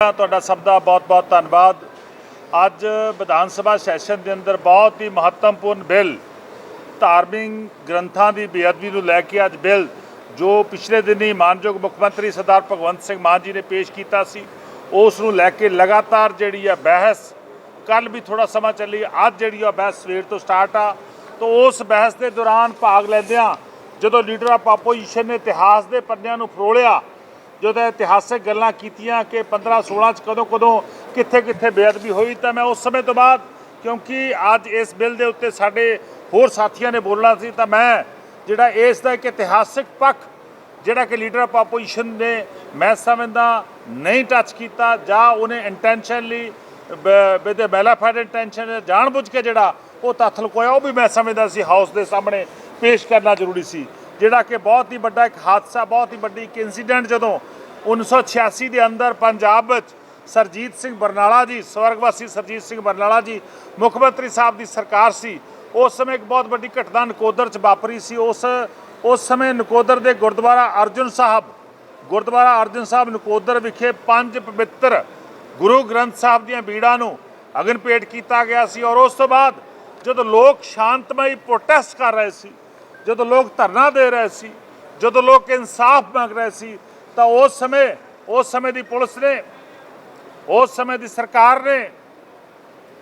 ਤੁਹਾਡਾ ਸਭ ਦਾ ਬਹੁਤ-ਬਹੁਤ ਧੰਨਵਾਦ। ਅੱਜ ਵਿਧਾਨ ਸਭਾ ਸੈਸ਼ਨ ਦੇ ਅੰਦਰ ਬਹੁਤ ਹੀ ਮਹੱਤਵਪੂਰਨ ਬਿੱਲ, ਧਾਰਮਿਕ ਗ੍ਰੰਥਾਂ ਦੀ ਬੇਅਦਬੀ ਨੂੰ ਲੈ ਕੇ ਅੱਜ ਬਿੱਲ, ਜੋ ਪਿਛਲੇ ਦਿਨੀ ਮਾਨਯੋਗ ਮੁੱਖ ਮੰਤਰੀ ਸਰਦਾਰ ਭਗਵੰਤ ਸਿੰਘ ਮਾਨ ਜੀ ਨੇ ਪੇਸ਼ ਕੀਤਾ ਸੀ, ਉਸ ਨੂੰ ਲੈ ਕੇ ਲਗਾਤਾਰ ਜਿਹੜੀ ਆ ਬਹਿਸ ਕੱਲ ਵੀ ਥੋੜਾ ਸਮਾਂ ਚੱਲੀ, ਅੱਜ ਜਿਹੜੀ ਆ ਬਹਿਸ ਸਵੇਰ ਤੋਂ ਸਟਾਰਟ ਆ, ਤਾਂ ਉਸ ਬਹਿਸ ਦੇ ਦੌਰਾਨ ਭਾਗ ਲੈਂਦਿਆਂ ਜਦੋਂ ਲੀਡਰ ਆਫ ਆਪੋਜੀਸ਼ਨ ਨੇ ਇਤਿਹਾਸ ਦੇ ਪੰਨਿਆਂ ਨੂੰ ਫਰੋਲਿਆ ਜਦੋਂ ਇਤਿਹਾਸਕ ਗੱਲਾਂ ਕੀਤੀਆਂ ਕਿ 15 16 ਚ ਕਦੋਂ ਕਦੋਂ ਕਿੱਥੇ ਕਿੱਥੇ ਬੇਅਦਬੀ ਹੋਈ, ਤਾਂ ਮੈਂ ਉਸ ਸਮੇਂ ਤੋਂ ਬਾਅਦ ਕਿਉਂਕਿ ਅੱਜ ਇਸ ਬਿੱਲ ਦੇ ਉੱਤੇ ਸਾਡੇ ਹੋਰ ਸਾਥੀਆਂ ਨੇ ਬੋਲਣਾ ਸੀ, ਤਾਂ ਮੈਂ ਜਿਹੜਾ ਇਸ ਦਾ ਇੱਕ ਇਤਿਹਾਸਿਕ ਪੱਖ, ਜਿਹੜਾ ਕਿ ਲੀਡਰ ਆਫ ਆਪੋਜੀਸ਼ਨ ਨੇ ਮੈਂ ਸਮਝਦਾ, ਨਹੀਂ ਟੱਚ ਕੀਤਾ, ਜਾਂ ਉਹਨੇ ਇੰਟੈਂਸ਼ਨਲੀ ਵਿਦ ਮੈਲਾਫਾਈਡ ਇੰਟੈਂਸ਼ਨ ਜਾਣਬੁੱਝ ਕੇ ਜਿਹੜਾ ਉਹ ਤੱਥ ਲੁਕੋਇਆ, ਉਹ ਵੀ ਮੈਂ ਸਮਝਦਾ ਸੀ ਹਾਊਸ ਦੇ ਸਾਹਮਣੇ ਪੇਸ਼ ਕਰਨਾ ਜ਼ਰੂਰੀ ਸੀ। ਜਿਹੜਾ ਕਿ ਬਹੁਤ ਹੀ ਵੱਡਾ ਇੱਕ ਹਾਦਸਾ, ਬਹੁਤ ਹੀ ਵੱਡੀ ਇੱਕ ਇਨਸੀਡੈਂਟ ਜਦੋਂ 1986 ਦੇ ਅੰਦਰ ਪੰਜਾਬ ਵਿੱਚ ਸਰਜੀਤ ਸਿੰਘ ਬਰਨਾਲਾ ਜੀ, ਸਵਰਗਵਾਸੀ ਸਰਜੀਤ ਸਿੰਘ ਬਰਨਾਲਾ ਜੀ, ਮੁੱਖ ਮੰਤਰੀ ਸਾਹਿਬ ਦੀ ਸਰਕਾਰ ਸੀ, ਉਸ ਸਮੇਂ ਇੱਕ ਬਹੁਤ ਵੱਡੀ ਘਟਨਾ ਨਕੋਦਰ ਚ ਵਾਪਰੀ ਸੀ। ਉਸ ਉਸ ਸਮੇਂ ਨਕੋਦਰ ਦੇ ਗੁਰਦੁਆਰਾ ਅਰਜੁਨ ਸਾਹਿਬ, ਗੁਰਦੁਆਰਾ ਅਰਜੁਨ ਸਾਹਿਬ ਨਕੋਦਰ ਵਿਖੇ ਪੰਜ ਪਵਿੱਤਰ ਗੁਰੂ ਗ੍ਰੰਥ ਸਾਹਿਬ ਦੀਆਂ ਬੀੜਾਂ ਨੂੰ ਅਗਨ ਭੇਟ ਕੀਤਾ ਗਿਆ ਸੀ ਔਰ ਉਸ ਤੋਂ ਬਾਅਦ ਜਦੋਂ ਲੋਕ ਸ਼ਾਂਤਮਈ ਪ੍ਰੋਟੈਸਟ ਕਰ ਰਹੇ ਸੀ ਜਦੋਂ ਲੋਕ ਧਰਨਾ ਦੇ ਰਹੇ ਸੀ ਜਦੋਂ ਲੋਕ ਇਨਸਾਫ ਮੰਗ ਰਹੇ ਸੀ ਤਾਂ ਉਸ ਸਮੇਂ ਉਸ ਸਮੇਂ ਦੀ ਪੁਲਿਸ ਨੇ ਉਸ ਸਮੇਂ ਦੀ ਸਰਕਾਰ ਨੇ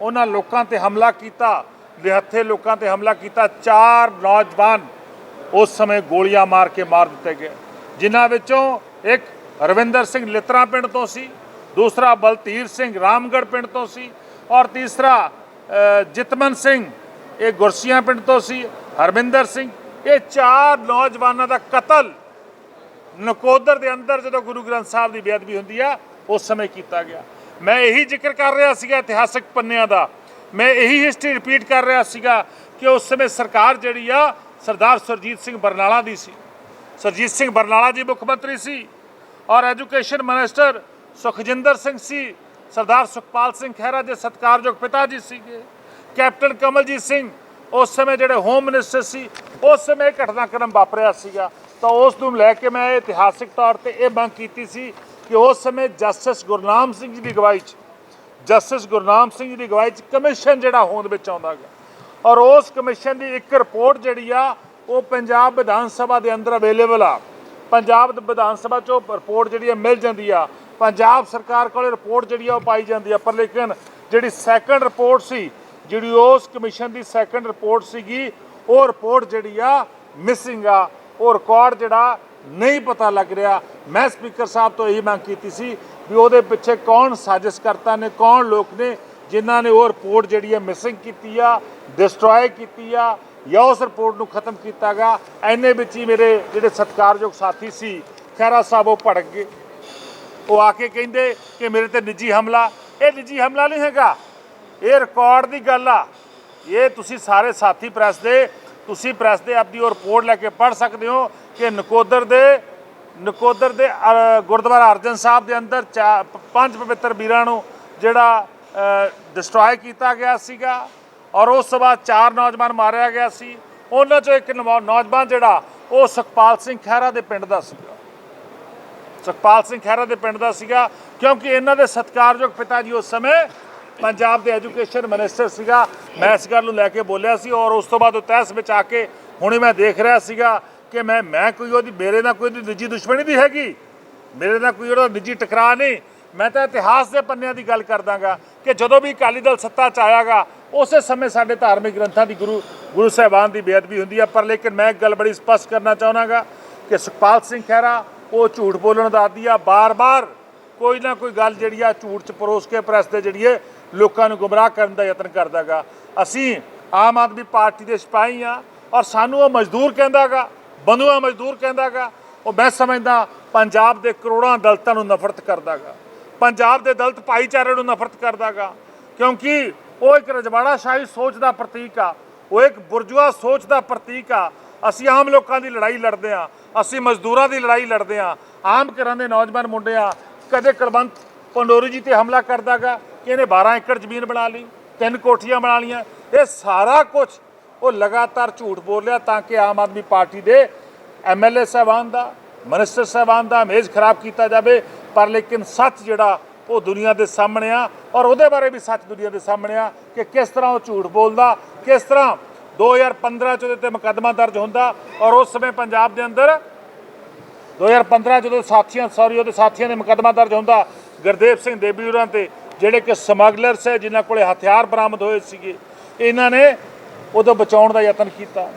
ਉਹਨਾਂ ਲੋਕਾਂ ਤੇ ਹਮਲਾ ਕੀਤਾ ਲਿਹੱਥੇ ਲੋਕਾਂ ਤੇ ਹਮਲਾ ਕੀਤਾ। ਚਾਰ ਨੌਜਵਾਨ ਉਸ ਸਮੇਂ ਗੋਲੀਆਂ ਮਾਰ ਕੇ ਮਾਰ ਦਿੱਤੇ ਗਏ। ਜਿਨ੍ਹਾਂ ਵਿੱਚੋਂ ਇੱਕ ਰਵਿੰਦਰ ਸਿੰਘ ਲਿਤਰਾ ਪਿੰਡ ਤੋਂ ਸੀ ਦੂਸਰਾ ਬਲਤੀਰ ਸਿੰਘ ਰਾਮਗੜ੍ਹ ਪਿੰਡ ਤੋਂ ਸੀ ਔਰ ਤੀਸਰਾ ਅ, ਜਿਤਮਨ ਸਿੰਘ ਇਹ ਗੁਰਸੀਆਂ ਪਿੰਡ ਤੋਂ ਸੀ ਹਰਮਿੰਦਰ ਸਿੰਘ ਇਹ ਚਾਰ ਨੌਜਵਾਨਾਂ ਦਾ ਕਤਲ ਨਕੋਦਰ ਦੇ ਅੰਦਰ ਜਦੋਂ ਗੁਰੂ ਗ੍ਰੰਥ ਸਾਹਿਬ ਦੀ ਬੇਅਦਬੀ ਹੁੰਦੀ ਆ, ਉਸ ਸਮੇਂ ਕੀਤਾ ਗਿਆ। ਮੈਂ ਇਹੀ ਜ਼ਿਕਰ ਕਰ ਰਿਹਾ ਸੀਗਾ ਇਤਿਹਾਸਕ ਪੰਨਿਆਂ ਦਾ। ਮੈਂ ਇਹੀ ਹਿਸਟਰੀ ਰਿਪੀਟ ਕਰ ਰਿਹਾ ਸੀਗਾ ਕਿ ਉਸ ਸਮੇਂ ਸਰਕਾਰ ਜਿਹੜੀ ਆ, ਸਰਦਾਰ ਸੁਰਜੀਤ ਸਿੰਘ ਬਰਨਾਲਾ ਦੀ ਸੀ। ਸੁਰਜੀਤ ਸਿੰਘ ਬਰਨਾਲਾ ਜੀ ਮੁੱਖ ਮੰਤਰੀ ਸੀ ਔਰ ਐਜੂਕੇਸ਼ਨ ਮਿਨਿਸਟਰ ਸੁਖਜਿੰਦਰ ਸਿੰਘ ਸੀ, ਸਰਦਾਰ ਸੁਖਪਾਲ ਸਿੰਘ ਖਹਿਰਾ ਦੇ ਸਤਿਕਾਰਯੋਗ ਪਿਤਾ ਜੀ ਸੀਗੇ, ਕੈਪਟਨ ਕਮਲਜੀਤ ਸਿੰਘ ਉਸ ਸਮੇਂ ਜਿਹੜੇ ਹੋਮ ਮਿਨਿਸਟਰ ਸੀ, ਉਸ ਸਮੇਂ ਘਟਨਾਕ੍ਰਮ ਵਾਪਰਿਆ ਸੀਗਾ। ਤਾਂ ਉਸ ਨੂੰ ਲੈ ਕੇ ਮੈਂ ਇਤਿਹਾਸਿਕ ਤੌਰ ਤੇ ਇਹ ਮੰਗ ਕੀਤੀ ਸੀ ਕਿ ਉਸ ਸਮੇਂ ਜਸਟਿਸ ਗੁਰਨਾਮ ਸਿੰਘ ਜੀ ਦੀ ਅਗਵਾਈ 'ਚ, ਜਸਟਿਸ ਗੁਰਨਾਮ ਸਿੰਘ ਜੀ ਦੀ ਅਗਵਾਈ 'ਚ ਕਮਿਸ਼ਨ ਜਿਹੜਾ ਹੋਂਦ ਵਿੱਚ ਆਉਂਦਾ ਗਿਆ ਔਰ ਉਸ ਕਮਿਸ਼ਨ ਦੀ ਇੱਕ ਰਿਪੋਰਟ ਜਿਹੜੀ ਆ, ਉਹ ਪੰਜਾਬ ਵਿਧਾਨ ਸਭਾ ਦੇ ਅੰਦਰ ਅਵੇਲੇਬਲ ਆ। ਪੰਜਾਬ ਦੇ ਵਿਧਾਨ ਸਭਾ 'ਚੋਂ ਰਿਪੋਰਟ ਜਿਹੜੀ ਆ ਮਿਲ ਜਾਂਦੀ ਆ। ਪੰਜਾਬ ਸਰਕਾਰ ਕੋਲੇ ਰਿਪੋਰਟ ਜਿਹੜੀ ਆ ਉਹ ਪਾਈ ਜਾਂਦੀ ਆ। ਪਰ ਲੇਕਿਨ ਜਿਹੜੀ ਸੈਕੰਡ ਰਿਪੋਰਟ ਸੀ ਜਿਹੜੀ ਉਸ ਕਮਿਸ਼ਨ ਦੀ ਸੈਕੰਡ ਰਿਪੋਰਟ ਸੀਗੀ, ਉਹ ਰਿਪੋਰਟ ਜਿਹੜੀ ਆ ਮਿਸਿੰਗ ਆ। ਉਹ ਰਿਕਾਰਡ ਜਿਹੜਾ ਨਹੀਂ ਪਤਾ ਲੱਗ ਰਿਹਾ। ਮੈਂ ਸਪੀਕਰ ਸਾਹਿਬ ਤੋਂ ਇਹੀ ਮੰਗ ਕੀਤੀ ਸੀ ਵੀ ਉਹਦੇ ਪਿੱਛੇ ਕੌਣ ਸਾਜ਼ਿਸ਼ ਕਰਤਾ ਨੇ, ਕੌਣ ਲੋਕ ਨੇ ਜਿਨ੍ਹਾਂ ਨੇ ਉਹ ਰਿਪੋਰਟ ਜਿਹੜੀ ਹੈ ਮਿਸਿੰਗ ਕੀਤੀ ਆ ਡਿਸਟਰੋਏ ਕੀਤੀ ਆ ਜਾਂ ਉਸ ਰਿਪੋਰਟ ਨੂੰ ਖਤਮ ਕੀਤਾ ਗਿਆ ਐਨੇ ਵਿੱਚ ਹੀ ਮੇਰੇ ਜਿਹੜੇ ਸਤਿਕਾਰਯੋਗ ਸਾਥੀ ਸੀ ਖੈਰਾ ਸਾਹਿਬ ਉਹ ਭੜਕ ਗਏ। ਉਹ ਆ ਕੇ ਕਹਿੰਦੇ ਕਿ ਮੇਰੇ ਤੇ ਨਿੱਜੀ ਹਮਲਾ। ਇਹ ਨਿੱਜੀ ਹਮਲਾ ਨਹੀਂ ਹੈਗਾ। ਇਹ ਰਿਕਾਰਡ ਦੀ ਗੱਲ ਆ। ਇਹ ਤੁਸੀਂ ਸਾਰੇ ਸਾਥੀ ਪ੍ਰੈਸ ਦੇ, ਤੁਸੀਂ ਪ੍ਰੈਸ ਦੇ ਆਪਦੀ ਉਹ ਰਿਪੋਰਟ ਲੈ ਕੇ ਪੜ੍ਹ ਸਕਦੇ ਹੋ ਕਿ ਨਕੋਦਰ ਦੇ ਨਕੋਦਰ ਦੇ ਗੁਰਦੁਆਰਾ ਅਰਜਨ ਸਾਹਿਬ ਦੇ ਅੰਦਰ ਚਾ- ਪੰਜ ਪਵਿੱਤਰ ਵੀਰਾਂ ਨੂੰ ਜਿਹੜਾ ਡਿਸਟਰੋਏ ਕੀਤਾ ਗਿਆ ਸੀਗਾ ਔਰ ਉਸ ਤੋਂ ਬਾਅਦ ਚਾਰ ਨੌਜਵਾਨ ਮਾਰਿਆ ਗਿਆ ਸੀ। ਉਹਨਾਂ ਚੋਂ ਇੱਕ ਨੌ- ਨੌਜਵਾਨ ਜਿਹੜਾ, ਉਹ ਸੁਖਪਾਲ ਸਿੰਘ ਖਹਿਰਾ ਦੇ ਪਿੰਡ ਦਾ ਸੀਗਾ। ਸੁਖਪਾਲ ਸਿੰਘ ਖਹਿਰਾ ਦੇ ਪਿੰਡ ਦਾ ਸੀਗਾ ਕਿਉਂਕਿ ਇਹਨਾਂ ਦੇ ਸਤਿਕਾਰਯੋਗ ਪਿਤਾ ਜੀ ਉਸ ਸਮੇਂ ਪੰਜਾਬ ਦੇ ਐਜੂਕੇਸ਼ਨ ਮਿਨਿਸਟਰ ਸੀਗਾ। ਮੈਂ ਇਸ ਗੱਲ ਨੂੰ ਲੈ ਕੇ ਬੋਲਿਆ ਸੀ ਔਰ ਉਸ ਤੋਂ ਬਾਅਦ ਉਹ ਤਹਿਸ ਵਿੱਚ ਆ ਕੇ ਹੁਣੇ ਮੈਂ ਦੇਖ ਰਿਹਾ ਸੀਗਾ ਕਿ ਮੈਂ ਮੈਂ ਕੋਈ ਉਹਦੀ, ਮੇਰੇ ਨਾਲ ਕੋਈ ਉਹਦੀ ਨਿੱਜੀ ਦੁਸ਼ਮਣੀ ਨਹੀਂ ਹੈਗੀ। ਮੇਰੇ ਨਾਲ ਕੋਈ ਉਹਦਾ ਨਿੱਜੀ ਟਕਰਾਅ ਨਹੀਂ। ਮੈਂ ਤਾਂ ਇਤਿਹਾਸ ਦੇ ਪੰਨਿਆਂ ਦੀ ਗੱਲ ਕਰਦਾਗਾ ਕਿ ਜਦੋਂ ਵੀ ਅਕਾਲੀ ਦਲ ਸੱਤਾ 'ਚ ਆਇਆਗਾ, ਉਸੇ ਸਮੇਂ ਸਾਡੇ ਧਾਰਮਿਕ ਗ੍ਰੰਥਾਂ ਦੀ ਗੁਰੂ ਗੁਰੂ ਸਾਹਿਬਾਨ ਦੀ ਬੇਅਦਬੀ ਹੁੰਦੀ ਹੈ ਪਰ ਲੇਕਿਨ ਮੈਂ ਇੱਕ ਗੱਲ ਬੜੀ ਸਪਸ਼ਟ ਕਰਨਾ ਚਾਹਨਾਗਾ ਕਿ ਸੁਖਪਾਲ ਸਿੰਘ ਖਹਿਰਾ, ਉਹ ਝੂਠ ਬੋਲਣ ਦਾ ਆਦੀ ਆ। ਬਾਰ-ਬਾਰ ਕੋਈ ਨਾ ਕੋਈ ਗੱਲ ਜਿਹੜੀ ਆ ਝੂਠ ਚ ਪਰੋਸ ਕੇ ਪ੍ਰੈਸ ਦੇ ਜਿਹੜੀ ਹੈ ਲੋਕਾਂ ਨੂੰ ਗੁੰਮਰਾਹ ਕਰਨ ਦਾ ਯਤਨ ਕਰਦਾਗਾ। ਅਸੀਂ ਆਮ ਆਦਮੀ ਪਾਰਟੀ ਦੇ ਸਿਪਾਹੀ ਆ ਔਰ ਸਾਨੂੰ ਉਹ ਮਜ਼ਦੂਰ ਕਹਿੰਦਾਗਾ ਬੰਧੂਆ ਮਜ਼ਦੂਰ ਕਹਿੰਦਾਗਾ। ਉਹ ਮੈਂ ਸਮਝਦਾ ਪੰਜਾਬ ਦੇ ਕਰੋੜਾਂ ਦਲਤਾਂ ਨੂੰ ਨਫ਼ਰਤ ਕਰਦਾਗਾ। ਪੰਜਾਬ ਦੇ ਦਲਤ ਭਾਈਚਾਰੇ ਨੂੰ ਨਫ਼ਰਤ ਕਰਦਾਗਾ। ਕਿਉਂਕਿ ਉਹ ਇੱਕ ਰਜਵਾੜਾ ਸ਼ਾਹੀ ਸੋਚ ਦਾ ਪ੍ਰਤੀਕ ਆ, ਉਹ ਇੱਕ ਬੁਰਜੂਆ ਸੋਚ ਦਾ ਪ੍ਰਤੀਕ ਆ। ਅਸੀਂ ਆਮ ਲੋਕਾਂ ਦੀ ਲੜਾਈ ਲੜਦੇ ਆ ਅਸੀਂ ਮਜ਼ਦੂਰਾਂ ਦੀ ਲੜਾਈ ਲੜਦੇ ਆ ਆਮ ਘਰਾਂ ਦੇ ਨੌਜਵਾਨ ਮੁੰਡੇ ਆ, ਕਦੇ ਕੁਲਵੰਤ ਪੰਡੋਰੀ ਜੀ ਤੇ ਹਮਲਾ ਕਰਦਾਗਾ ਕਿ ਇਹਨੇ 12 ਏਕੜ ਜ਼ਮੀਨ ਬਣਾ ਲਈ, ਤਿੰਨ ਕੋਠੀਆਂ ਬਣਾ ਲੀਆਂ ਇਹ ਸਾਰਾ ਕੁਝ ਉਹ ਲਗਾਤਾਰ ਝੂਠ ਬੋਲ ਰਿਹਾ ਤਾਂ ਕਿ ਆਮ ਆਦਮੀ ਪਾਰਟੀ ਦੇ ਐਮਐਲਏ ਸਾਹਿਬਾਨ ਦਾ, ਮਿਨਿਸਟਰ ਸਾਹਿਬਾਨ ਦਾ ਇਮੇਜ ਖਰਾਬ ਕੀਤਾ ਜਾਵੇ। ਪਰ ਲੇਕਿਨ ਸੱਚ ਜਿਹੜਾ ਉਹ ਦੁਨੀਆ ਦੇ ਸਾਹਮਣੇ ਆ ਔਰ ਉਹਦੇ ਬਾਰੇ ਵੀ ਸੱਚ ਦੁਨੀਆ ਦੇ ਸਾਹਮਣੇ ਆ ਕਿ ਕਿਸ ਤਰ੍ਹਾਂ ਉਹ ਝੂਠ ਬੋਲਦਾ, ਕਿਸ ਤਰ੍ਹਾਂ 2015 ਚ ਉਹਦੇ ਤੇ ਮੁਕੱਦਮਾ ਦਰਜ ਹੁੰਦਾ ਔਰ ਉਸ ਸਮੇਂ ਪੰਜਾਬ ਦੇ ਅੰਦਰ 2015 ਜਦੋਂ ਸਾਥੀਆਂ ਸੌਰੀ ਉਹਦੇ ਸਾਥੀਆਂ ਦੇ ਮੁਕੱਦਮਾ ਦਰਜ ਹੁੰਦਾ, ਗੁਰਦੇਵ ਸਿੰਘ ਦੇਬੀ ਹੋਰਾਂ ਤੇ ਜਿਹੜੇ ਕਿ ਸਮਗਲਰ ਹੈ, ਜਿਨ੍ਹਾਂ ਕੋਲੇ ਹਥਿਆਰ ਬਰਾਮਦ ਹੋਏ ਸੀਗੇ, ਇਹਨਾਂ ਨੇ ਉਦੋਂ ਬਚਾਉਣ ਦਾ ਯਤਨ ਕੀਤਾ।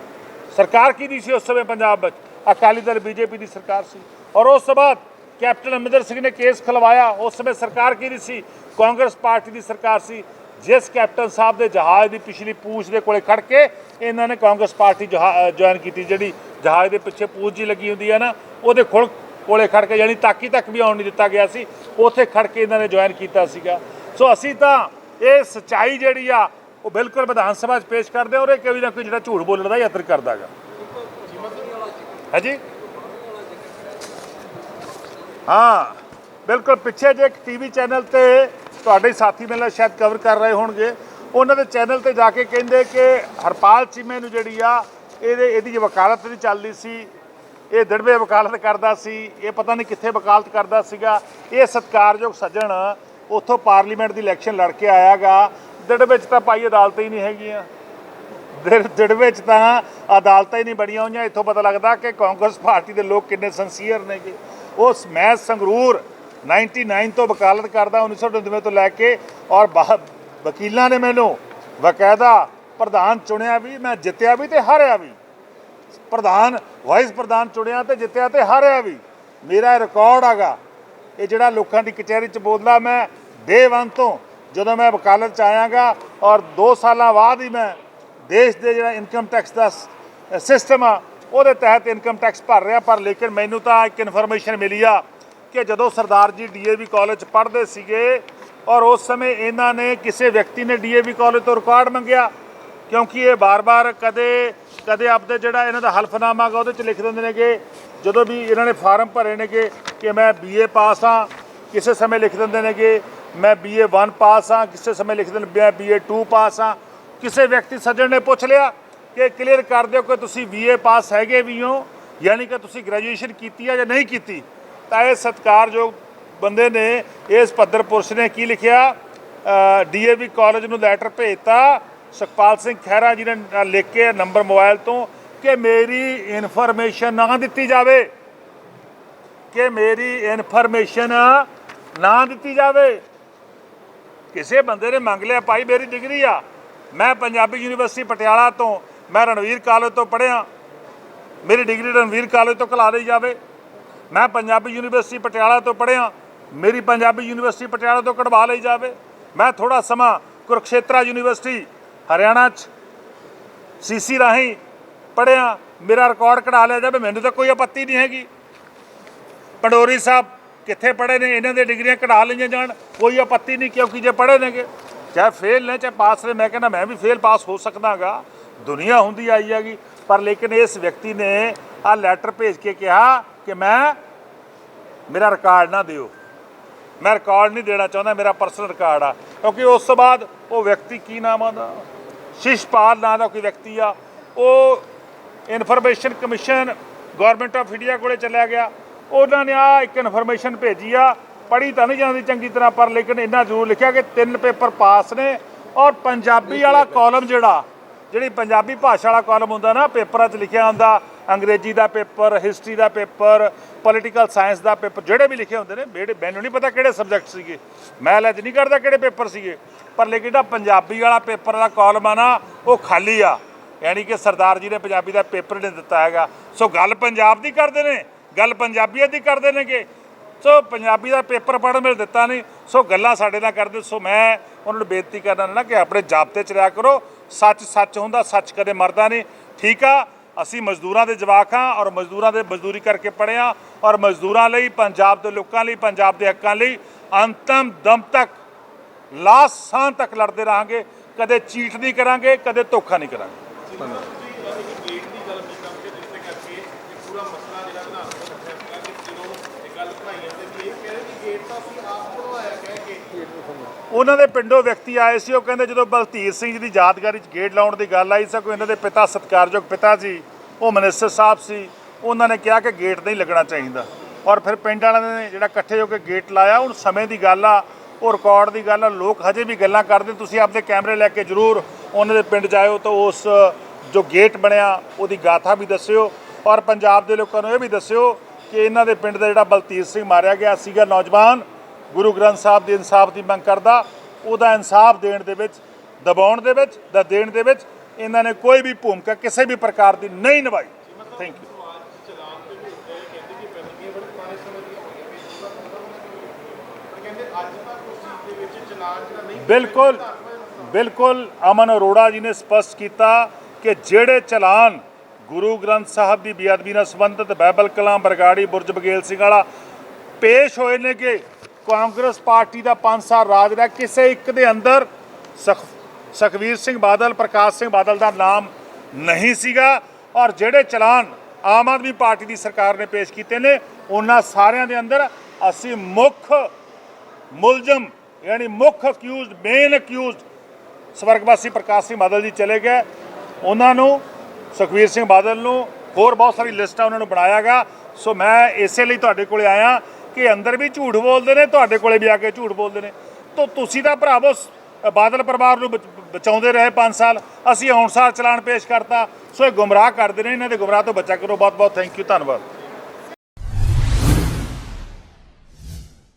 ਸਰਕਾਰ ਕੀ ਕਿਹਦੀ ਸੀ ਉਸ ਸਮੇਂ ਪੰਜਾਬ ਵਿੱਚ? ਅਕਾਲੀ ਦਲ, ਬੀਜੇਪੀ ਦੀ ਸਰਕਾਰ ਸੀ। ਔਰ ਉਸ ਤੋਂ ਬਾਅਦ ਕੈਪਟਨ ਅਮਰਿੰਦਰ ਸਿੰਘ ਨੇ ਕੇਸ ਖਲਵਾਇਆ। ਉਸ ਸਮੇਂ ਸਰਕਾਰ ਕੀ ਕਿਹਦੀ ਸੀ? ਕਾਂਗਰਸ ਪਾਰਟੀ ਦੀ ਸਰਕਾਰ ਸੀ। ਜਿਸ ਕੈਪਟਨ ਸਾਹਿਬ ਦੇ ਜਹਾਜ਼ ਦੀ ਪਿਛਲੀ ਪੂਛ ਦੇ ਕੋਲੇ ਖੜ ਕੇ ਇਹਨਾਂ ਨੇ ਕਾਂਗਰਸ ਪਾਰਟੀ ਜੁਆਇਨ ਕੀਤੀ। ਜਿਹੜੀ ਜਹਾਜ਼ ਦੇ ਪਿੱਛੇ ਪੂਛ ਜੀ ਲੱਗੀ ਹੁੰਦੀ ਹੈ ਨਾ, ਉਹਦੇ ਖੁਲ ਕੋਲੇ ਖੜ ਕੇ, ਯਾਨੀ ਤਾਕੀ ਤੱਕ ਵੀ ਆਉਣ ਨਹੀਂ ਦਿੱਤਾ ਗਿਆ ਸੀ, ਉੱਥੇ ਖੜ ਕੇ ਇਹਨਾਂ ਨੇ ਜੁਆਇਨ ਕੀਤਾ ਸੀਗਾ। ਸੋ ਅਸੀਂ ਤਾਂ ਇਹ ਸਚਾਈ ਜਿਹੜੀ ਆ, ਉਹ ਬਿਲਕੁਲ ਵਿਧਾਨ ਸਭਾ 'ਚ ਪੇਸ਼ ਕਰਦੇ ਹਾਂ, ਔਰ ਇਹ ਕੋਈ ਨਾ ਕੋਈ ਜਿਹੜਾ ਝੂਠ ਬੋਲਣ ਦਾ ਯਤਨ ਕਰਦਾਗਾ। ਹਾਂਜੀ? ਹਾਂ, ਬਿਲਕੁਲ ਪਿੱਛੇ ਜੇ ਇੱਕ ਟੀਵੀ ਚੈਨਲ ਤੇ ਤੁਹਾਡੇ ਸਾਥੀ ਮੇਰੇ ਨਾਲ ਸ਼ਾਇਦ ਕਵਰ ਕਰ ਰਹੇ ਹੋਣਗੇ, ਉਹਨਾਂ ਦੇ ਚੈਨਲ ਤੇ ਜਾ ਕੇ ਕਹਿੰਦੇ ਕਿ ਹਰਪਾਲ ਚੀਮੇ ਨੂੰ ਜਿਹੜੀ ਆ, ਇਹਦੇ ਇਹਦੀ ਵਕਾਲਤ ਨਹੀਂ ਚੱਲਦੀ ਸੀ ਇਹ ਦੜਵੇ ਵਕਾਲਤ ਕਰਦਾ ਸੀ, ਇਹ ਪਤਾ ਨਹੀਂ ਕਿੱਥੇ ਵਕਾਲਤ ਕਰਦਾ ਸੀਗਾ। ਇਹ ਸਤਿਕਾਰਯੋਗ ਸੱਜਣ ਉੱਥੋਂ ਪਾਰਲੀਮੈਂਟ ਦੀ ਇਲੈਕਸ਼ਨ ਲੜ ਕੇ ਆਇਆਗਾ। ਦੜਵੇ 'ਚ ਤਾਂ ਭਾਈ ਅਦਾਲਤਾਂ ਹੀ ਨਹੀਂ ਹੈਗੀਆਂ। ਦਿੜ ਦਿੜ ਵਿੱਚ ਤਾਂ ਅਦਾਲਤਾਂ ਹੀ ਨਹੀਂ ਬਣੀਆਂ ਹੋਈਆਂ। ਇੱਥੋਂ ਪਤਾ ਲੱਗਦਾ ਕਿ ਕਾਂਗਰਸ ਪਾਰਟੀ ਦੇ ਲੋਕ ਕਿੰਨੇ ਸੰਸੀਅਰ ਨੇਗੇ। ਉਹ ਮੈਂ ਸੰਗਰੂਰ 99 ਤੋਂ ਵਕਾਲਤ ਕਰਦਾ 1999 ਤੋਂ ਲੈ ਕੇ ਔਰ ਬਾਹ- ਵਕੀਲਾਂ ਨੇ ਮੈਨੂੰ ਵਕਾਇਦਾ ਪ੍ਰਧਾਨ ਚੁਣਿਆ ਵੀ, ਮੈਂ ਜਿੱਤਿਆ ਵੀ ਤੇ ਹਾਰਿਆ ਵੀ। ਪ੍ਰਧਾਨ, ਵਾਈਸ ਪ੍ਰਧਾਨ ਚੁਣਿਆ ਤੇ ਜਿੱਤਿਆ ਤੇ ਹਾਰਿਆ ਵੀ। ਮੇਰਾ ਰਿਕਾਰਡ ਹੈਗਾ। ਇਹ ਜਿਹੜਾ ਲੋਕਾਂ ਦੀ ਕਚਹਿਰੀ 'ਚ ਬੋਲਦਾ ਮੈਂ ਡੇ ਵਨ ਤੋਂ, ਜਦੋਂ ਮੈਂ ਵਕਾਲਤ 'ਚ ਆਇਆਗਾ ਔਰ 2 ਸਾਲਾਂ ਬਾਅਦ ਹੀ ਮੈਂ ਦੇਸ਼ ਦੇ ਜਿਹੜਾ ਇਨਕਮ ਟੈਕਸ ਦਾ ਸਿਸਟਮ ਆ, ਉਹਦੇ ਤਹਿਤ ਇਨਕਮ ਟੈਕਸ ਭਰ ਰਿਹਾ, ਪਰ ਲੇਕਿਨ ਮੈਨੂੰ ਤਾਂ ਇੱਕ ਇਨਫੋਰਮੇਸ਼ਨ ਮਿਲੀ ਆ ਕਿ ਜਦੋਂ ਸਰਦਾਰ ਜੀ ਡੀਏਵੀ ਕਾਲਜ ਪੜ੍ਹਦੇ ਸੀਗੇ ਔਰ ਉਸ ਸਮੇਂ ਇਹਨਾਂ ਨੇ ਕਿਸੇ ਵਿਅਕਤੀ ਨੇ ਡੀਏਵੀ ਕਾਲਜ ਤੋਂ ਰਿਕਾਰਡ ਮੰਗਿਆ, ਕਿਉਂਕਿ ਇਹ ਬਾਰ-ਬਾਰ ਕਦੇ ਕਦੇ ਆਪਦੇ ਜਿਹੜਾ ਇਹਨਾਂ ਦਾ ਹਲਫਨਾਮਾ ਹੈਗਾ ਉਹਦੇ ਚ ਲਿਖ ਦਿੰਦੇ ਨੇਗੇ, ਜਦੋਂ ਵੀ ਇਹਨਾਂ ਨੇ ਫਾਰਮ ਭਰੇ ਨੇਗੇ ਕਿ ਮੈਂ ਬੀਏ ਪਾਸ ਹਾਂ, ਕਿਸੇ ਸਮੇਂ ਲਿਖ ਦਿੰਦੇ ਨੇਗੇ, ਮੈਂ ਬੀਏ 1 ਪਾਸ ਹਾਂ, ਕਿਸੇ ਸਮੇਂ ਲਿਖ ਦਿੰਦੇ, ਮੈਂ ਬੀਏ 2 ਪਾਸ ਹਾਂ। ਕਿਸੇ ਵਿਅਕਤੀ ਸੱਜਣ ਨੇ ਪੁੱਛ ਲਿਆ ਕਿ ਕਲੀਅਰ ਕਰ ਦਿਓ ਕਿ ਤੁਸੀਂ ਬੀਏ ਪਾਸ ਹੈਗੇ ਵੀ ਹੋ, ਯਾਨੀ ਕਿ ਤੁਸੀਂ ਗ੍ਰੈਜੂਏਸ਼ਨ ਕੀਤੀ ਹੈ ਜਾਂ ਨਹੀਂ ਕੀਤੀ। ਤਾਂ ਇਹ ਸਤਿਕਾਰਯੋਗ ਬੰਦੇ ਨੇ ਇਸ ਪੱਧਰ ਪੁਰਸ਼ ਨੇ ਕੀ ਲਿਖਿਆ? ਡੀਏਵੀ ਕਾਲਜ ਨੂੰ ਲੈਟਰ ਭੇਜਤਾ। ਸੁਖਪਾਲ ਸਿੰਘ ਖਹਿਰਾ ਜੀ ਨੇ ਲਿਖ ਕੇ ਨੰਬਰ ਮੋਬਾਈਲ ਤੋਂ ਕਿ ਮੇਰੀ ਇਨਫੋਰਮੇਸ਼ਨ ਨਾ ਦਿੱਤੀ ਜਾਵੇ। ਕਿ ਮੇਰੀ ਇਨਫੋਰਮੇਸ਼ਨ ਨਾ ਦਿੱਤੀ ਜਾਵੇ। ਕਿਸੇ ਬੰਦੇ ਨੇ ਮੰਗ ਲਿਆ, ਭਾਈ, ਮੇਰੀ ਡਿਗਰੀ ਆ। ਮੈਂ ਪੰਜਾਬੀ ਯੂਨੀਵਰਸਿਟੀ ਪਟਿਆਲਾ ਤੋਂ, ਮੈਂ ਰਣਵੀਰ ਕਾਲਜ ਤੋਂ ਪੜ੍ਹਿਆ। ਮੇਰੀ ਡਿਗਰੀ ਰਣਵੀਰ ਕਾਲਜ ਤੋਂ ਕਲਾ ਲਈ ਜਾਵੇ। ਮੈਂ ਪੰਜਾਬੀ ਯੂਨੀਵਰਸਿਟੀ ਪਟਿਆਲਾ ਤੋਂ ਪੜ੍ਹਿਆ। ਮੇਰੀ ਪੰਜਾਬੀ ਯੂਨੀਵਰਸਿਟੀ ਪਟਿਆਲਾ ਤੋਂ ਕਢਵਾ ਲਈ ਜਾਵੇ। ਮੈਂ ਥੋੜਾ ਸਮਾਂ ਕੁਰਕਸ਼ੇਤਰਾ ਯੂਨੀਵਰਸਿਟੀ ਹਰਿਆਣਾ 'ਚ ਸੀਸੀ ਰਾਹੀਂ ਪੜ੍ਹਿਆ, ਮੇਰਾ ਰਿਕਾਰਡ ਕਢਾ ਲਿਆ ਜਾਵੇ, ਮੈਨੂੰ ਤਾਂ ਕੋਈ ਆਪੱਤੀ ਨਹੀਂ ਹੈਗੀ। ਪੰਡੋਰੀ ਸਾਹਿਬ ਕਿੱਥੇ ਪੜ੍ਹੇ ਨੇ, ਇਹਨਾਂ ਦੇ ਡਿਗਰੀਆਂ ਕਢਾ ਲਈਆਂ ਜਾਣ, ਕੋਈ ਆਪੱਤੀ ਨਹੀਂ, ਕਿਉਂਕਿ ਜੇ ਪੜ੍ਹੇ ਨੇਗੇ, ਚਾਹੇ ਫੇਲ ਨੇ, ਚਾਹੇ ਪਾਸ ਨੇ, ਮੈਂ ਕਹਿੰਦਾ ਮੈਂ ਵੀ ਫੇਲ ਪਾਸ ਹੋ ਸਕਦਾਗਾ, ਦੁਨੀਆ ਹੁੰਦੀ ਆਈ ਹੈਗੀ। ਪਰ ਲੇਕਿਨ ਇਸ ਵਿਅਕਤੀ ਨੇ ਆ ਲੈਟਰ ਭੇਜ ਕੇ ਕਿਹਾ ਕਿ ਮੈਂ, ਮੇਰਾ ਰਿਕਾਰਡ ਨਾ ਦਿਓ। ਮੈਂ ਰਿਕਾਰਡ ਨਹੀਂ ਦੇਣਾ ਚਾਹੁੰਦਾ, ਮੇਰਾ ਪਰਸਨਲ ਰਿਕਾਰਡ ਆ। ਕਿਉਂਕਿ ਉਸ ਤੋਂ ਬਾਅਦ ਉਹ ਵਿਅਕਤੀ ਕੀ ਨਾਮ ਆਦਾ ਸ਼ਿਸ਼ਪਾਲ ਨਾਂ ਦਾ ਕੋਈ ਵਿਅਕਤੀ ਆ ਉਹ information commission government of India ਕੋਲੇ ਚਲਿਆ ਗਿਆ। ਉਹਨਾਂ ਨੇ ਆ ਇੱਕ ਇਨਫੋਰਮੇਸ਼ਨ ਭੇਜੀ ਆ ਪੜ੍ਹੀ ਤਾਂ ਨਹੀਂ ਜਾਂਦੀ ਚੰਗੀ ਤਰ੍ਹਾਂ ਪਰ ਲੇਕਿਨ ਇੰਨਾ ਜ਼ਰੂਰ ਲਿਖਿਆ ਕਿ ਤਿੰਨ ਪੇਪਰ ਪਾਸ ਨੇ ਔਰ ਪੰਜਾਬੀ ਵਾਲਾ ਕਾਲਮ ਜਿਹੜਾ ਜਿਹੜੀ ਪੰਜਾਬੀ ਭਾਸ਼ਾ ਵਾਲਾ ਕਾਲਮ ਹੁੰਦਾ ਨਾ ਪੇਪਰਾਂ 'ਚ ਲਿਖਿਆ ਹੁੰਦਾ ਅੰਗਰੇਜ਼ੀ ਦਾ ਪੇਪਰ, ਹਿਸਟਰੀ ਦਾ ਪੇਪਰ ਪੋਲੀਟੀਕਲ ਸਾਇੰਸ ਦਾ ਪੇਪਰ, ਜਿਹੜੇ ਵੀ ਲਿਖੇ ਹੁੰਦੇ ਨੇ ਜਿਹੜੇ ਮੈਨੂੰ ਨਹੀਂ ਪਤਾ ਕਿਹੜੇ ਸਬਜੈਕਟ ਸੀਗੇ। ਮੈਂ ਲੈ ਨਹੀਂ ਕਰਦਾ ਕਿਹੜੇ ਪੇਪਰ ਸੀਗੇ। ਪਰ ਲੇਕਿਨ ਜਿਹੜਾ ਪੰਜਾਬੀ ਵਾਲਾ ਪੇਪਰ ਦਾ ਕਾਲਮ ਆ ਨਾ, ਉਹ ਖਾਲੀ ਆ। ਯਾਨੀ ਕਿ ਸਰਦਾਰ ਜੀ ਨੇ ਪੰਜਾਬੀ ਦਾ ਪੇਪਰ ਨਹੀਂ ਦਿੱਤਾ ਹੈਗਾ। ਸੋ ਗੱਲ ਪੰਜਾਬ ਦੀ ਕਰਦੇ ਨੇ। ਗੱਲ ਪੰਜਾਬੀਅਤ ਦੀ ਕਰਦੇ ਨੇਗੇ। ਸੋ ਪੰਜਾਬੀ ਦਾ ਪੇਪਰ ਪੜ੍ਹਨ ਮਿਲ ਦਿੱਤਾ ਨਹੀਂ। ਸੋ ਗੱਲਾਂ ਸਾਡੇ ਨਾਲ ਕਰਦੇ ਸੋ ਮੈਂ ਉਹਨਾਂ ਨੂੰ ਬੇਨਤੀ ਕਰਨਾ ਨਾ ਕਿ ਆਪਣੇ ਜਾਬਤੇ ਚ ਰਿਹਾ ਕਰੋ। ਸੱਚ ਸੱਚ ਹੁੰਦਾ, ਸੱਚ ਕਦੇ ਮਰਦਾ ਨਹੀਂ। ਠੀਕ ਆ? ਅਸੀਂ ਮਜ਼ਦੂਰਾਂ ਦੇ ਜਵਾਕ ਹਾਂ ਔਰ ਮਜ਼ਦੂਰਾਂ ਦੇ ਮਜ਼ਦੂਰੀ ਕਰਕੇ ਪੜ੍ਹੇ ਹਾਂ ਔਰ ਮਜ਼ਦੂਰਾਂ ਲਈ, ਪੰਜਾਬ ਦੇ ਲੋਕਾਂ ਲਈ, ਪੰਜਾਬ ਦੇ ਹੱਕਾਂ ਲਈ ਅੰਤਮ ਦਮ ਤੱਕ, ਲਾਸਟ ਸਾਹ ਤੱਕ ਲੜਦੇ ਰਹਾਂਗੇ, ਕਦੇ ਚੀਟ ਨਹੀਂ ਕਰਾਂਗੇ, ਕਦੇ ਧੋਖਾ ਨਹੀਂ ਕਰਾਂਗੇ ਗੇਟ ਦੀ ਗੱਲ ਕੀਤਾ ਕਿ ਜਿਸ ਤੇ ਕਰਕੇ ਇਹ ਪੂਰਾ ਮਸਲਾ ਜਿਹੜਾ ਵਿਧਾਨ ਸਭਾ ਦਾ ਫੈਸਲਾ ਕਿ ਜਦੋਂ ਇਹ ਗੱਲ ਬਣਾਈਆਂ ਤੇ ਵੀ ਇਹ ਕਹਿ ਰਹੇ ਕਿ ਗੇਟ ਤਾਂ ਅਸੀਂ ਆਪ ਬਣਵਾਇਆ ਕਹਿ ਕੇ ਉਹਨਾਂ ਦੇ ਪਿੰਡੋਂ ਵਿਅਕਤੀ ਆਏ ਸੀ, ਉਹ ਕਹਿੰਦੇ ਜਦੋਂ ਬਲਤੀਰ ਸਿੰਘ ਜੀ ਦੀ ਯਾਦਗਾਰੀ 'ਚ ਗੇਟ ਲਾਉਣ ਦੀ ਗੱਲ ਆਈ ਸੀ, ਕੋਈ ਇਹਨਾਂ ਦੇ ਪਿਤਾ, ਸਤਿਕਾਰਯੋਗ ਪਿਤਾ ਜੀ, ਉਹ ਮਨਿਸਟਰ ਸਾਹਿਬ ਸੀ, ਉਹਨਾਂ ਨੇ ਕਿਹਾ ਕਿ ਗੇਟ ਨਹੀਂ ਲੱਗਣਾ ਚਾਹੀਦਾ। ਔਰ ਫਿਰ ਪਿੰਡ ਵਾਲਿਆਂ ਨੇ ਜਿਹੜਾ ਇਕੱਠੇ ਹੋ ਕੇ ਗੇਟ ਲਾਇਆ, ਹੁਣ ਸਮੇਂ ਦੀ ਗੱਲ ਆ, ਉਹ ਰਿਕਾਰਡ ਦੀ ਗੱਲ ਆ, ਲੋਕ ਹਜੇ ਵੀ ਗੱਲਾਂ ਕਰਦੇ, ਤੁਸੀਂ ਆਪਦੇ ਕੈਮਰੇ ਲੈ ਕੇ ਜ਼ਰੂਰ ਉਹਨਾਂ ਦੇ ਪਿੰਡ ਜਾਇਓ ਤਾਂ ਉਸ ਜੋ ਗੇਟ ਬਣਿਆ, ਉਹਦੀ ਗਾਥਾ ਵੀ ਦੱਸਿਓ, ਔਰ ਪੰਜਾਬ ਦੇ ਲੋਕਾਂ ਨੂੰ ਇਹ ਵੀ ਦੱਸਿਓ ਕਿ ਇਹਨਾਂ ਦੇ ਪਿੰਡ ਦਾ ਜਿਹੜਾ ਬਲਤੀਰ ਸਿੰਘ ਮਾਰਿਆ ਗਿਆ ਸੀਗਾ, ਨੌਜਵਾਨ, ਗੁਰੂ ਗ੍ਰੰਥ ਸਾਹਿਬ ਦੇ ਇਨਸਾਫ ਦੀ ਮੰਗ ਕਰਦਾ, ਉਹਦਾ ਇਨਸਾਫ ਦੇਣ ਦੇ ਵਿੱਚ, ਦਬਾਉਣ ਦੇ ਵਿੱਚ ਦਾ ਦੇਣ ਦੇ ਵਿੱਚ ਇਹਨਾਂ ਨੇ ਕੋਈ ਵੀ ਭੂਮਿਕਾ, ਕਿਸੇ ਵੀ ਪ੍ਰਕਾਰ ਦੀ ਨਹੀਂ ਨਿਭਾਈ। ਥੈਂਕ ਯੂ ਬਿਲਕੁਲ ਬਿਲਕੁਲ ਅਮਨ ਅਰੋੜਾ ਜੀ ਨੇ ਸਪਸ਼ਟ ਕੀਤਾ ਕਿ ਜਿਹੜੇ ਚਲਾਨ ਗੁਰੂ ਗ੍ਰੰਥ ਸਾਹਿਬ ਦੀ ਬੇਅਦਬੀ ਨਾਲ ਸੰਬੰਧਿਤ ਬਾਈਬਲ ਕਲਾਮ ਬਰਗਾੜੀ ਬੁਰਜ ਬਗੇਲ ਸਿੰਘ ਵਾਲਾ ਪੇਸ਼ ਹੋਏ ਨੇ ਕਿ ਕਾਂਗਰਸ ਪਾਰਟੀ ਦਾ 5 ਸਾਲ ਰਾਜ ਰਿਹਾ, ਕਿਸੇ ਇੱਕ ਦੇ ਅੰਦਰ ਸਖ, ਸੁਖਵੀਰ ਸਿੰਘ ਬਾਦਲ, ਪ੍ਰਕਾਸ਼ ਸਿੰਘ ਬਾਦਲ ਦਾ ਨਾਮ ਨਹੀਂ ਸੀਗਾ। ਔਰ ਜਿਹੜੇ ਚਲਾਨ ਆਮ ਆਦਮੀ ਪਾਰਟੀ ਦੀ ਸਰਕਾਰ ਨੇ ਪੇਸ਼ ਕੀਤੇ ਨੇ, ਉਹਨਾਂ ਸਾਰਿਆਂ ਦੇ ਅੰਦਰ ਅਸੀਂ ਮੁੱਖ ਮੁਲਜ਼ਮ, ਯਾਨੀ ਮੁੱਖ ਅਕਿਊਜ਼ਡ ਮੇਨ ਅਕਿਊਜ਼ਡ ਸਵਰਗਵਾਸੀ ਪ੍ਰਕਾਸ਼ ਸਿੰਘ ਬਾਦਲ ਜੀ ਚਲੇ ਗਏ। ਉਹਨਾਂ ਨੂੰ ਸੁਖਵੀਰ ਸਿੰਘ ਬਾਦਲ ਨੂੰ ਹੋਰ ਬਹੁਤ ਸਾਰੀ ਲਿਸਟਾਂ ਉਹਨਾਂ ਨੂੰ ਬਣਾਇਆਗਾ। ਸੋ ਮੈਂ ਇਸੇ ਲਈ ਤੁਹਾਡੇ ਕੋਲੇ ਆਇਆ ਕਿ ਅੰਦਰ ਵੀ ਝੂਠ ਬੋਲਦੇ ਨੇ, ਤੁਹਾਡੇ ਕੋਲੇ ਵੀ ਆ ਕੇ ਝੂਠ ਬੋਲਦੇ ਨੇ। ਤਾਂ ਤੁਸੀਂ ਤਾਂ ਭਰਾਵੋ ਸ- ਬਾਦਲ ਪਰਿਵਾਰ ਨੂੰ ਬਚ- ਬਚਾਉਂਦੇ ਰਹੇ 5 ਸਾਲ। ਅਸੀਂ ਹੌਂਸਾਰ ਚਲਾਨ ਪੇਸ਼ ਕਰਤਾ। ਸੋ ਇਹ ਗੁੰਮਰਾਹ ਕਰਦੇ ਨੇ, ਇਹਨਾਂ ਦੇ ਗੁੰਮਰਾਹ ਤੋਂ ਬਚਾ ਕਰੋ। ਬਹੁਤ ਬਹੁਤ ਥੈਂਕ ਯੂ, ਧੰਨਵਾਦ।